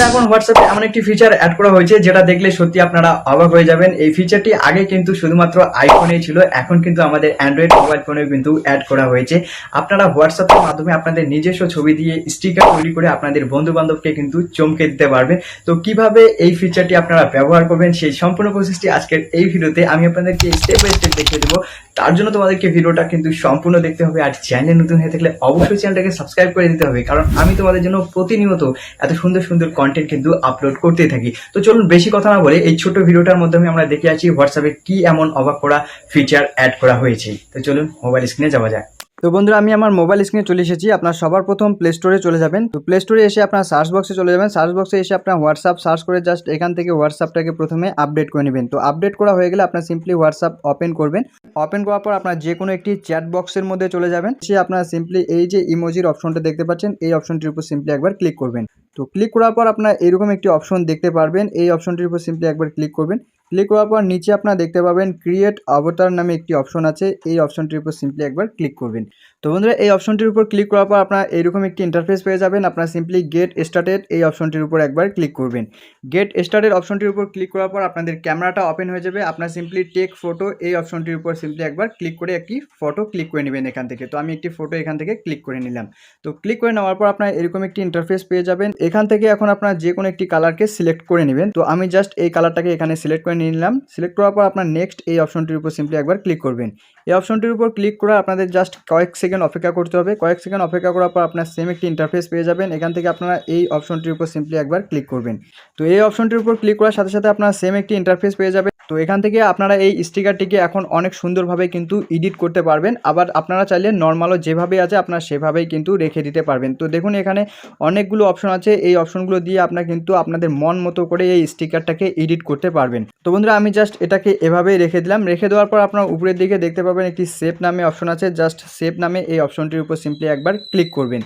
বন্ধুরা এখন হোয়াটসঅ্যাপে এমন একটি ফিচার অ্যাড করা হয়েছে, যেটা দেখলে সত্যি আপনারা অবাক হয়ে যাবেন। এই ফিচারটি আগে কিন্তু শুধুমাত্র আইফোনেই ছিল, এখন কিন্তু আমাদের অ্যান্ড্রয়েড মোবাইল ফোনেও কিন্তু অ্যাড করা হয়েছে। আপনারা হোয়াটসঅ্যাপের মাধ্যমে আপনাদের নিজস্ব ছবি দিয়ে স্টিকার তৈরি করে আপনাদের বন্ধু বান্ধবকে কিন্তু চমকে দিতে পারবেন তো কীভাবে এই ফিচারটি আপনারা ব্যবহার করবেন, সেই সম্পূর্ণ প্রসেসটি আজকের এই ভিডিওতে আমি আপনাদেরকে স্টেপ বাই স্টেপ দেখিয়ে দেবো। তার জন্য তোমাদেরকে ভিডিওটা কিন্তু সম্পূর্ণ দেখতে হবে, আর চ্যানেল নতুন হয়ে থাকলে অবশ্যই চ্যানেলটাকে সাবস্ক্রাইব করে দিতে হবে, কারণ আমি তোমাদের জন্য প্রতিনিয়ত এত সুন্দর সুন্দর কন্টেন্ট কিন্তু আপলোড করতেই থাকি। তো চলুন বেশি কথা না বলে এই ছোট ভিডিওটার মাধ্যমে আমরা দেখে আছি হোয়াটসঅ্যাপে কি এমন অবাক করা ফিচার অ্যাড করা হয়েছে। তো চলুন মোবাইল স্ক্রিনে যাওয়া যাক। তো বন্ধুরা, আমি আমার মোবাইল স্ক্রিনে চলে এসেছি। আপনার সবার প্রথম প্লে স্টোরে চলে যাবেন। তো প্লে স্টোরে এসে আপনার সার্চ বক্সে চলে যাবেন। সার্চ বক্সে এসে আপনার হোয়াটসঅ্যাপ সার্চ করে জাস্ট এখান থেকে হোয়াটসঅ্যাপটাকে প্রথমে আপডেট করে নেবেন। তো আপডেট করা হয়ে গেলে আপনার সিম্পলি হোয়াটসঅ্যাপ ওপেন করবেন। ওপেন করার পর আপনার যে কোনো একটি চ্যাট বক্সের মধ্যে চলে যাবেন। সে আপনার সিম্পলি এই যে ইমোজির অপশনটা দেখতে পাচ্ছেন, এই অপশনটির উপর সিম্পলি একবার ক্লিক করবেন। তো ক্লিক করার পর আপনার এরকম একটি অপশন দেখতে পারবেন। এই অপশনটির উপর সিম্পলি একবার ক্লিক করবেন। ক্লিক করার পর নিচে আপনারা দেখতে পাবেন ক্রিয়েট অবতার নামে একটি অপশন আছে। এই অপশনটির উপর সিম্পলি একবার ক্লিক করবেন। তো বন্ধুরা, এই অপশনটির উপর ক্লিক করার পর আপনার এরকম একটি ইন্টারফেস পেয়ে যাবেন। আপনার সিম্পলি গেট স্টার্টেড এই অপশনটির উপর একবার ক্লিক করবেন। গেট স্টার্টেড অপশনটির উপর ক্লিক করার পর আপনাদের ক্যামেরাটা ওপেন হয়ে যাবে। আপনার সিম্পলি টেক ফটো এই অপশনটির উপর সিম্পলি একবার ক্লিক করে একটি ফটো ক্লিক করে নেবেন এখান থেকে। তো আমি একটি ফটো এখান থেকে ক্লিক করে নিলাম। তো ক্লিক করে নেওয়ার পর আপনার এরকম একটি ইন্টারফেস পেয়ে যাবেন। এখান থেকে এখন আপনার যে কোনো একটি কালারকে সিলেক্ট করে নেবেন। তো আমি জাস্ট এই কালারটাকে এখানে সিলেক্ট করে নিয়ে নিলাম। সিলেক্ট করার পর আপনার নেক্সট এই অপশনটির উপর সিম্পলি একবার ক্লিক করবেন। এই অপশনটির উপর ক্লিক করে আপনাদের জাস্ট কয়েক সেকেন্ড অপেক্ষা করতে হবে। কয়েক সেকেন্ড অপেক্ষা করার পর আপনার সেম একটি ইন্টারফেস পেয়ে যাবেন। এখান থেকে আপনারা এই অপশনটির উপর সিম্পলি একবার ক্লিক করবেন। তো এই অপশনটির উপর ক্লিক করার সাথে সাথে আপনারা সেম একটি ইন্টারফেস পেয়ে যাবেন। তো এখান থেকে আপনারা এই স্টিকারটিকে এখন অনেক সুন্দরভাবে কিন্তু এডিট করতে পারবেন। আবার আপনারা চাইলে নর্মালও যেভাবে আছে আপনারা সেভাবেই কিন্তু রেখে দিতে পারবেন। তো দেখুন এখানে অনেকগুলো অপশন আছে। এই অপশনগুলো দিয়ে আপনারা কিন্তু আপনাদের মন মতো করে এই স্টিকারটাকে এডিট করতে পারবেন। তো বন্ধুরা, আমি জাস্ট এটাকে এভাবেই রেখে দিলাম। রেখে দেওয়ার পর আপনার উপরের দিকে দেখতে পাবেন একটি সেভ নামে অপশন আছে। জাস্ট সেভ নামে এই অপশনটির উপর সিম্পলি একবার ক্লিক করবেন।